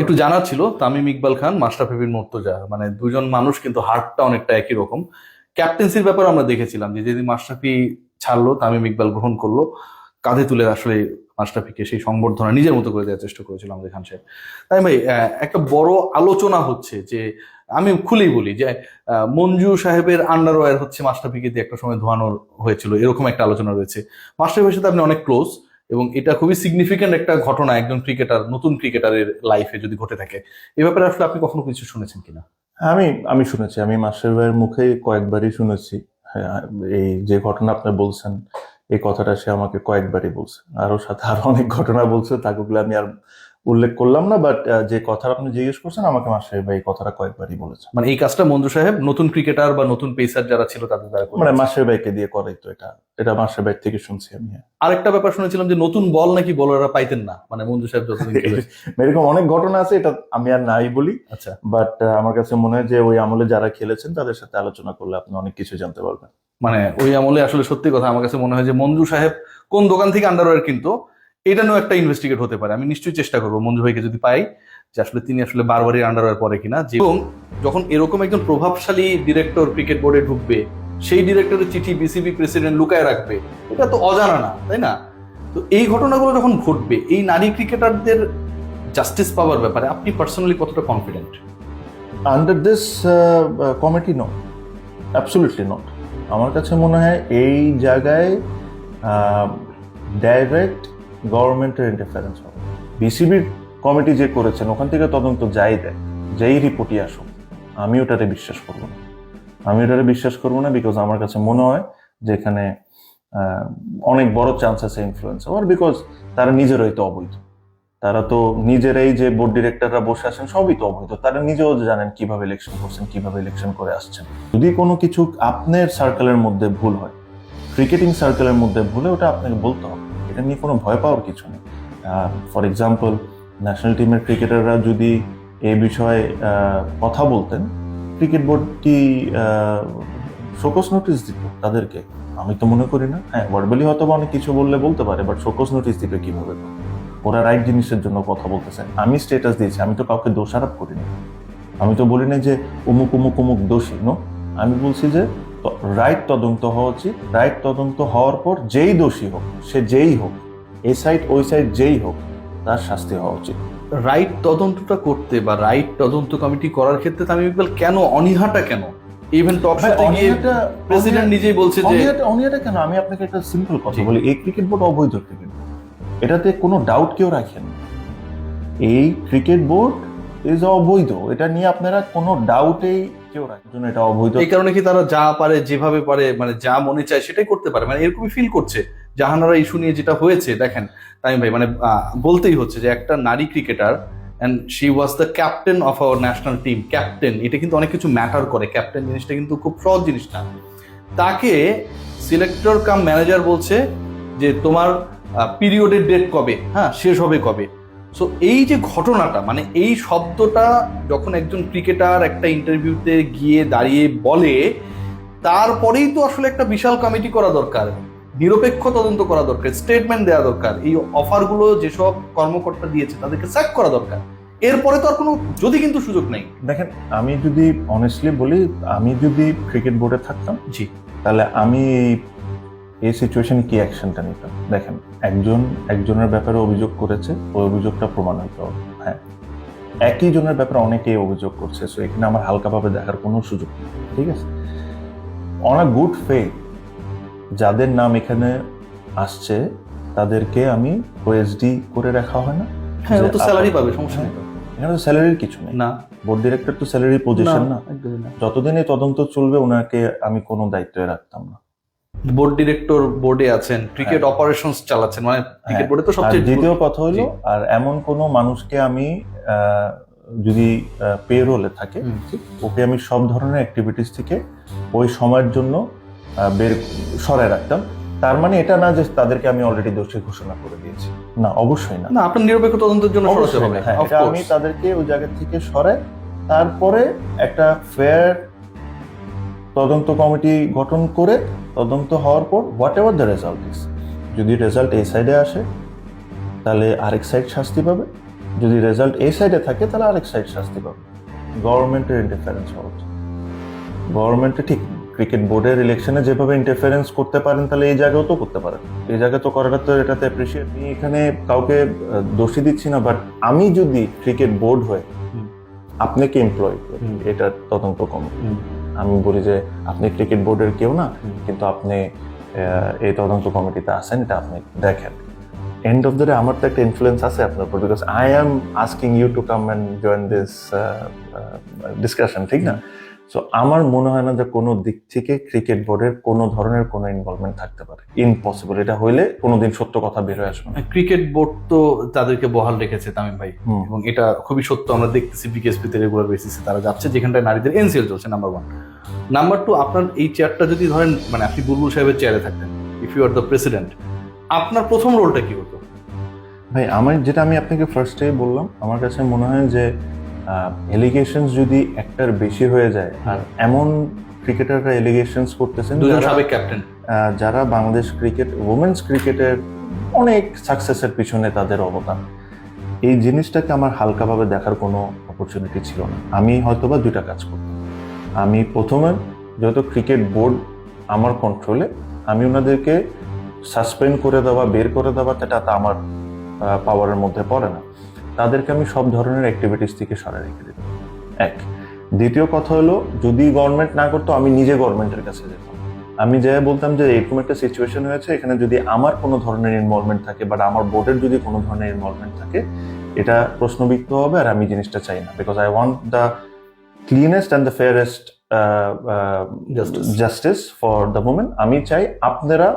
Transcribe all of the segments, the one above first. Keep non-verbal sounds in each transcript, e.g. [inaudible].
একটু জানার ছিল, তামিম ইকবাল খান, মাশরাফি বিন মুর্তজা। মানে দুজন মানুষ কিন্তু হার্টটা অনেকটা একই রকম। ক্যাপ্টেন্সির ব্যাপারে আমরা দেখেছিলাম যে যেদিন মাশরাফি ছাড়লো, তামিম ইকবাল গ্রহণ করল, কাঁধে তুলে আসলে মাশরাফিকে সেই সংবর্ধনা নিজের মতো করে দেওয়ার চেষ্টা করেছিল আমাদের খান সাহেব। তাই ভাই একটা বড় আলোচনা হচ্ছে যে, আমি খুলেই বলি যে মঞ্জু সাহেবের আন্ডারওয়্যার হচ্ছে মাশরাফিকে দিয়ে একটা সময় ধোয়ানো হয়েছিল, এরকম একটা আলোচনা রয়েছে। মাশরাফির সাথে আপনি অনেক ক্লোজ এবং এটা খুবই সিগনিফিক্যান্ট একটা ঘটনা একজন ক্রিকেটার নতুন ক্রিকেটারের লাইফে যদি ঘটে থাকে। এ ব্যাপারে আসলে আপনি কখনো কিছু শুনেছেন কিনা? আমি আমি শুনেছি আমি মাস্টার ভাইয়ের মুখে কয়েকবারই শুনেছি। হ্যাঁ, এই যে ঘটনা আপনি বলছেন এই কথাটা সে আমাকে কয়েকবারই বলছে। আরও সাথে আরও অনেক ঘটনা বলছে তাগুলো আমি আর উল্লেখ করলাম না বাট যে কথা আপনি জিজ্ঞেস করছেন আমাকে মাস্টার ভাই এই কথাটা কয়েকবারই বলেছে মানে এই কাজটা মঞ্জু সাহেব নতুন ক্রিকেটার বা নতুন পেসার যারা ছিল তাদের দ্বারা মানে মাস্টার ভাইকে দিয়ে করাই তো এটা। এটা মাস্টার ভাই থেকে শুনছি আমি হ্যাঁ। আরেকটা ব্যাপার শুনেছিলাম যে নতুন বল নাকি বলাররা পাইতেন না মানে মঞ্জু সাহেব যতদিন। [laughs] এরকম অনেক ঘটনা আছে এটা আমি আর নাই বলি। আচ্ছা। বাট আমার কাছে মনে হয় যে ওই আমলে যারা খেলেছেন তাদের সাথে আলোচনা করলে আপনি অনেক কিছু জানতে পারবেন। মানে ওই আমলে আসলে সত্যি কথা আমার কাছে মনে হয় যে মঞ্জু সাহেব কোন দোকান থেকে আন্ডারওয়্যার কিনতো এটা নিয়েও একটা ইনভেস্টিগেট হতে পারে। আমি নিশ্চয়ই চেষ্টা করব। মঞ্জু ভাইকে যদি পাই যে আসলে তিনি আসলে বারবারই আন্ডারওয়্যার পরে কিনা। এবং যখন এরকম একজন প্রভাবশালী ডিরেক্টর ক্রিকেট বোর্ডে ঢুকবে, সেই ডিরেক্টরের চিঠি বিসিবি প্রেসিডেন্ট লুকায় রাখবে, এটা তো অজানা না, তাই না? তো এই ঘটনাগুলো যখন ঘটবে, এই নারী ক্রিকেটারদের জাস্টিস পাওয়ার ব্যাপারে আপনি পার্সোনালি কতটা confident under this committee no absolutely not আমার কাছে মনে হয় এই জায়গায় ডাইরেক্ট গভর্নমেন্টের ইন্টারফারেন্স হবে। বিসিবির কমিটি যে করেছেন, ওখান থেকে তদন্ত যাই দেয়। যেই রিপোর্টই আসুক, আমি ওটাতে বিশ্বাস করব না। আমি ওটাতে বিশ্বাস করব না বিকজ আমার কাছে মনে হয় যে এখানে অনেক বড় চান্স আছে ইনফ্লুয়েন্স হওয়ার বিকজ তারা নিজেরাই তো অবৈধ। তারা তো নিজেরাই যে বোর্ড ডিরেক্টররা বসে আছেন, সবই তো অবৈধ। তারা নিজেও জানেন কীভাবে ইলেকশন করছেন, কীভাবে ইলেকশন করে আসছেন। যদি কোনো কিছু আপনার সার্কেলের মধ্যে ভুল হয় ক্রিকেটিং সার্কেলের মধ্যে ভুলে ওটা আপনাকে বলতে হবে। এটা নিয়ে কোনো ভয় পাওয়ার কিছু নেই। ফর এক্সাম্পল ন্যাশনাল টিমের ক্রিকেটাররা যদি এ বিষয়ে কথা বলতেন ক্রিকেট বোর্ড কি শোকস নোটিস দিত তাদেরকে। আমি তো মনে করি না। হ্যাঁ ভার্বালি হয়তো বা অনেক কিছু বললে বলতে পারে বাট শোকস নোটিস দিবে কীভাবে? ওরা রাইট জিনিসের জন্য কথা বলতেছে। আমি স্টেটাস দিয়েছি, আমি তো কাউকে দোষারোপ করিনি। আমি তো বলি না যে অমুক অমুক অমুক দোষী নো আমি বলছি যে রাইট তদন্ত হওয়া উচিত। রাইট তদন্ত হওয়ার পর যেই দোষী হোক সে যেই হোক এই সাইড ওই সাইড যেই হোক তার শাস্তি হওয়া উচিত। রাইট তদন্তটা করতে বা রাইট তদন্ত কমিটি করার ক্ষেত্রে তামিম ইকবাল কেন অনীহাটা কেন? ইভেন টক শোতে গিয়ে প্রেসিডেন্ট নিজেই বলছে যে অনিয়াটা কেন? আমি আপনাকে একটা সিম্পল কথা বলি। এই ক্রিকেট বোর্ড অবৈধ ক্রিকেট এটাতে কোনো ডাউট কেউ রাখেন এই ক্রিকেট বোর্ড ইজ অবৈধ। এটা নিয়ে আপনারা কোনো ডাউটেই কেউ জন্য এটা অবৈধ। এই কারণে কি তারা যা পারে, যেভাবে পারে মানে যা মনে চায় সেটাই করতে পারে। মানে এরকমই ফিল করছে। জাহানারা ইস্যু নিয়ে যেটা হয়েছে, দেখেন, তামিম ভাই মানে বলতেই হচ্ছে যে একটা নারী cricketer and she was the captain of our national team captain এটা কিন্তু অনেক কিছু ম্যাটার করে। ক্যাপ্টেন জিনিসটা কিন্তু খুব সহজ জিনিস না। তাকে সিলেক্টর কাম ম্যানেজার বলছে যে তোমার পিরিয়ডের ডেট কবে? হ্যাঁ শেষ হবে কবে? সো এই যে ঘটনাটা মানে এই শব্দটা যখন একজন ক্রিকেটার একটা ইন্টারভিউতে গিয়ে দাঁড়িয়ে বলে তারপরেই তো আসলে একটা বিশাল কমিটি করা দরকার নিরপেক্ষ তদন্ত করা দরকার স্টেটমেন্ট দেওয়া দরকার এই অফারগুলো যেসব কর্মকর্তা দিয়েছে তাদেরকে স্যাক করা দরকার। এরপরে তো আর কোনো যদি কিন্তু সুযোগ নেই। দেখেন আমি যদি অনেস্টলি বলি আমি যদি ক্রিকেট বোর্ডে থাকতাম জি। তাহলে আমি এই- সিচুয়েশনে কি অ্যাকশনটা নিতাম দেখেন একজন একজনের ব্যাপারে অভিযোগ করেছে ওই অভিযোগটা প্রমাণ হতে হবে। হ্যাঁ। একই জনের ব্যাপারে অনেকেই অভিযোগ করছে সো এখানে আমার হালকাভাবে দেখার কোনো সুযোগ নেই ঠিক আছে? অন আ গুড ফে যাদের নাম এখানে আসছে তাদেরকে আমি ওএসডি করে রাখা হয় না। হ্যাঁ তো স্যালারি পাবে সমস্যা নেই এখানে তো স্যালারির কিছু নেই। না। বোর্ড ডিরেক্টর তো স্যালারি পজিশন না যতদিন এই তদন্ত চলবে ওনাকে আমি কোনো দায়িত্বে রাখতাম না। বোর্ড ডিরেক্টর বোর্ডে আছেন ক্রিকেট অপারেশনস চালাচ্ছেন মানে ক্রিকেট হ্যাঁ। বোর্ডে তো সবচেয়ে দ্বিতীয় কথা হলো আর এমন কোনো মানুষকে আমি যদি পে রোলে থাকে ওকে আমি সব ধরনের অ্যাক্টিভিটিস থেকে ওই সময়ের জন্য বের সরায় রাখতাম। তার মানে এটা না যে তাদেরকে আমি অলরেডি দোষী ঘোষণা করে দিয়েছি। না অবশ্যই না। না আপনার নিরপেক্ষ তদন্তের জন্য সরাতে হবে। হ্যাঁ, আমি তাদেরকে ওই জায়গা থেকে সরাই তারপরে একটা ফেয়ার তদন্ত কমিটি গঠন করে তদন্ত হওয়ার পর whatever the result is যদি রেজাল্ট এই সাইডে আসে তাহলে আরেক সাইড শাস্তি পাবে। যদি রেজাল্ট এই সাইডে থাকে তাহলে আরেক সাইড শাস্তি পাবে। গভর্নমেন্টের ইন্টারফারেন্স হওয়া উচিত। গভর্নমেন্টে ঠিক ক্রিকেট বোর্ডের ইলেকশনে যেভাবে ইন্টারফারেন্স করতে পারেন তাহলে এই জায়গাও তো করতে পারেন। এই জায়গায় তো করাটা তো এটাতে অ্যাপ্রিসিয়েট আমি এখানে কাউকে দোষী দিচ্ছি না বাট আমি যদি ক্রিকেট বোর্ড হয়ে আপনাকে এমপ্লয় করি। এটা তদন্ত কম আমি বলি যে আপনি ক্রিকেট বোর্ডের কেউ না কিন্তু আপনি এই তদন্ত কমিটিতে আসেন এটা আপনি দেখেন। এন্ড অফ দ্য ডে আমার তো একটা ইনফ্লুয়েন্স আছে আপনার উপর because I am asking you to come and join this discussion ঠিক না? সো আমার মনে হয় না যে কোনো দিক থেকে ক্রিকেট বোর্ডের কোনো ধরনের কোনো ইনভলভমেন্ট থাকতে পারে। ইম্পসিবল এটা হইলে কোনোদিন সত্য কথা বের হয়ে আসবে না। ক্রিকেট বোর্ড তো তাদেরকে বহাল রেখেছে তামিম ভাই। এবং এটা খুবই সত্য আমরা দেখতেছি বিকেএসপিতে রেগুলার বেসিসে তারা যাচ্ছে যেখানটায় নারীদের এনসিএল চলছে নাম্বার ওয়ান নাম্বার টু আপনার এই চেয়ারটা যদি ধরেন মানে আপনি বুলবুল সাহেবের চেয়ারে থাকতেন if you are the president আপনার প্রথম রোলটা কি হতো? ভাই আমার যেটা আমি আপনাকে ফার্স্টে বললাম আমার কাছে মনে হয় যে এলিগেশনস যদি একটার বেশি হয়ে যায় আর এমন ক্রিকেটাররা এলিগেশনস করতেছেন দুজন যারা- সাবেক ক্যাপ্টেন যারা বাংলাদেশ ক্রিকেট উমেন্স ক্রিকেটের অনেক সাকসেসের পিছনে তাদের অবদান। এই জিনিসটাকে আমার হালকাভাবে দেখার কোনো অপরচুনিটি ছিল না। আমি হয়তোবা দুইটা কাজ করতাম। আমি প্রথমে যেহেতু ক্রিকেট বোর্ড আমার কন্ট্রোলে আমি ওনাদেরকে সাসপেন্ড করে দেওয়া বের করে দেওয়া সেটা তো আমার পাওয়ারের মধ্যে পড়ে না। তাদেরকে আমি সব ধরনের অ্যাক্টিভিটিস থেকে সরে রেখে দিতাম এক দ্বিতীয় কথা হলো যদি গভর্নমেন্ট না করতো আমি নিজে গভর্নমেন্টের কাছে যেতাম। আমি যাই বলতাম যে এরকম একটা সিচুয়েশন হয়েছে এখানে যদি আমার কোনো ধরনের ইনভলভমেন্ট থাকে বা আমার বোর্ডের যদি কোনো ধরনের ইনভলভমেন্ট থাকে এটা প্রশ্নবিদ্ধ হবে আর আমি জিনিসটা চাই না। Because I want the cleanest and the fairest justice for the moment আমি চাই আপনারা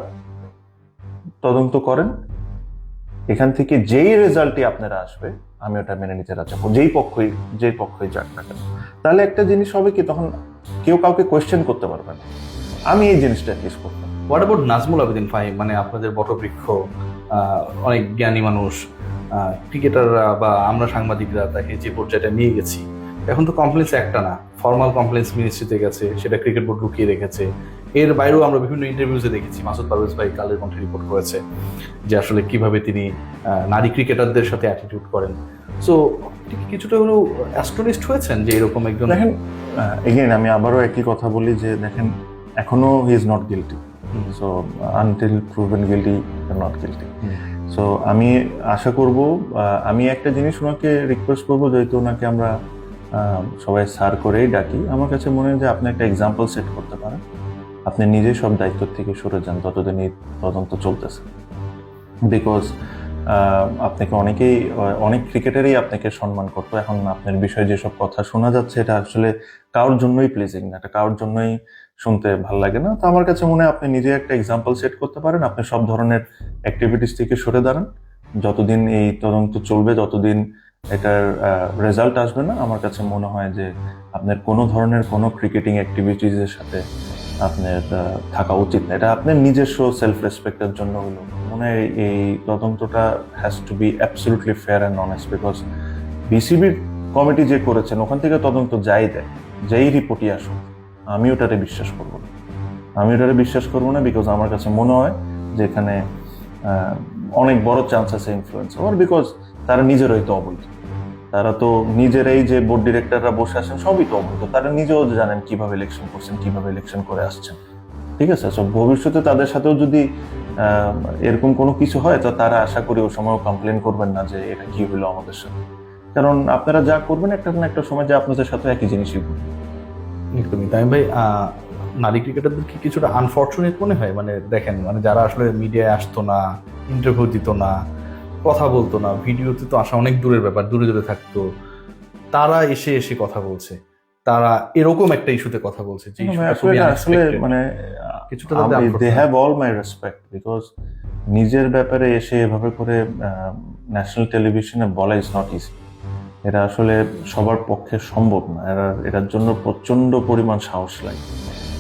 তদন্ত করেন এখান থেকে যেই রেজাল্টই আপনারা আসবে, আমি ওটা মেনে নিতে রাজি। যেই পক্ষই যেই পক্ষই যাক না কেন। তাহলে একটা জিনিস হবে কি, তখন কেউ কাউকে কোয়েশ্চেন করতে পারবে না। আমি এই জিনিসটা অ্যাটলিস্ট করতাম। What about Nazmul Abedin Fahim? মানে আপনাদের বটবৃক্ষ অনেক জ্ঞানী মানুষ ক্রিকেটাররা বা আমরা সাংবাদিকরা তাকে যে পর্যায়টা নিয়ে গেছি। এখন তো কমপ্লেন্স একটা না। ফর্মাল কমপ্লেন্স মিনিস্ট্রিতে গেছে, সেটা ক্রিকেট বোর্ড লুকিয়ে রেখেছে। এর বাইরেও আমরা বিভিন্ন ইন্টারভিউসে দেখেছি। মাসুদ পারভেজ ভাই কালের কণ্ঠে রিপোর্ট করেছে যে আসলে কীভাবে তিনি নারী ক্রিকেটারদের সাথে অ্যাটিটিউড করেন। সো কিছুটা হলেও অ্যাস্ট্রোনিস্ট হয়েছেন যে এরকম একজন দেখেন এগেন আমি আবারও একই কথা বলি যে দেখেন এখনও he is not guilty so until proven guilty not guilty so আমি আশা করব আমি একটা জিনিস ওনাকে রিকোয়েস্ট করব যেহেতু ওনাকে আমরা সবাই সার করেই ডাকি। আমার কাছে মনে হয় যে আপনি একটা এক্সাম্পল সেট করতে পারেন। আপনি নিজে সব দায়িত্ব থেকে সরে যান, ততদিন এই তদন্ত চলতেছে। বিকজ আপনাকে অনেকেই, অনেক ক্রিকেটারই আপনাকে সম্মান করতো। এখন আপনার বিষয়ে যেসব কথা শোনা যাচ্ছে, এটা আসলে কারোর জন্যই প্লেজিং না, এটা কারোর জন্যই শুনতে ভালো লাগে না। তো আমার কাছে মনে হয় আপনি নিজে একটা এক্সাম্পল সেট করতে পারেন, আপনি সব ধরনের অ্যাক্টিভিটিস থেকে সরে দাঁড়ান। যতদিন এই তদন্ত চলবে, যতদিন এটার রেজাল্ট আসবে না, আমার কাছে মনে হয় যে আপনার কোনো ধরনের কোনো ক্রিকেটিং অ্যাক্টিভিটিসের সাথে আপনার থাকা উচিত না। এটা আপনার নিজস্ব সেলফ রেসপেক্টের জন্য হলো। মনে হয় এই তদন্তটা has to be absolutely fair and honest because বিসিবির কমিটি যে করেছেন, ওখান থেকে তদন্ত যাই দেয়, যেই রিপোর্টই আসুক, আমি ওটাতে বিশ্বাস করব না। আমি ওটাতে বিশ্বাস করব না বিকজ আমার কাছে মনে হয় যে এখানে অনেক বড় চান্স আছে ইনফ্লুয়েন্স হওয়ার বিকজ তারা নিজেরাই তো অবৈধ। তারা তো নিজেরাই যে বোর্ড ডিরেক্টররা বসে আছেন, সবই তো অবৈধ তারা নিজেও জানেন কীভাবে ইলেকশন করছেন, কীভাবে ইলেকশন করে আসছেন। ঠিক আছে? সো ভবিষ্যতে তাদের সাথেও যদি এরকম কোনো কিছু হয়, তো তারা আশা করি ও সময় কমপ্লেন করবেন না যে এটা কি হলো আমাদের সাথে। কারণ আপনারা যা করবেন, একটা না একটা সময় যে আপনাদের সাথে একই জিনিসই ঘটবে। একদমই তাই। ভাই নারী ক্রিকেটারদের কি কিছুটা আনফর্চুনেট মনে হয়? মানে দেখেন মানে যারা আসলে মিডিয়ায় আসতো না ইন্টারভিউ দিত না কথা বলতো না। ভিডিওতে তো আসা অনেক দূরের ব্যাপার দূরে দূরে থাকতো। তারা এসে এসে কথা বলছে। তারা এরকম একটা ইস্যুতে কথা বলছে যে না, issue ভাই, টা আসলে খুবই এটা আসলে unexpected। মানে কিছুটা they. Have all my respect because নিজের ব্যাপারে এসে এভাবে করে ন্যাশনাল টেলিভিশনে বলা ইজ নট ইজি এটা আসলে সবার পক্ষে সম্ভব না। এরা এটার জন্য প্রচণ্ড পরিমাণ সাহস লাগে।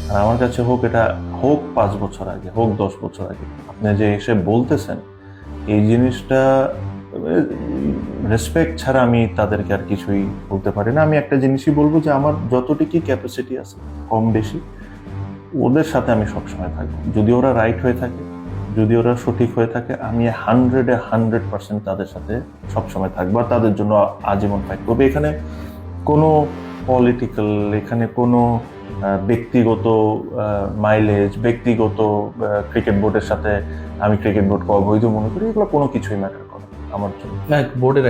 আর আমার কাছে হোক এটা হোক পাঁচ বছর আগে হোক দশ বছর আগে আপনি যে এসে বলতেছেন এই জিনিসটা রেসপেক্ট ছাড়া আমি তাদেরকে আর কিছুই বলতে পারি না। আমি একটা জিনিসই বলব যে আমার যতটুকু ক্যাপাসিটি আছে, কম বেশি, ওদের সাথে আমি সবসময় থাকব। যদি ওরা রাইট হয়ে থাকে, যদি ওরা সঠিক হয়ে থাকে, আমি হান্ড্রেডে হান্ড্রেড পার্সেন্ট তাদের সাথে সবসময় থাকব আর তাদের জন্য আজীবন ফাইট করব। এখানে কোনো পলিটিক্যাল এখানে কোনো ব্যক্তিগত মাইলেজ ব্যক্তিগত ক্রিকেট বোর্ডের সাথে আমি ক্রিকেট বোর্ডকে অবৈধ মনে করি এগুলো কোনো কিছুই ম্যাটার করে আমার জন্য। বোর্ডের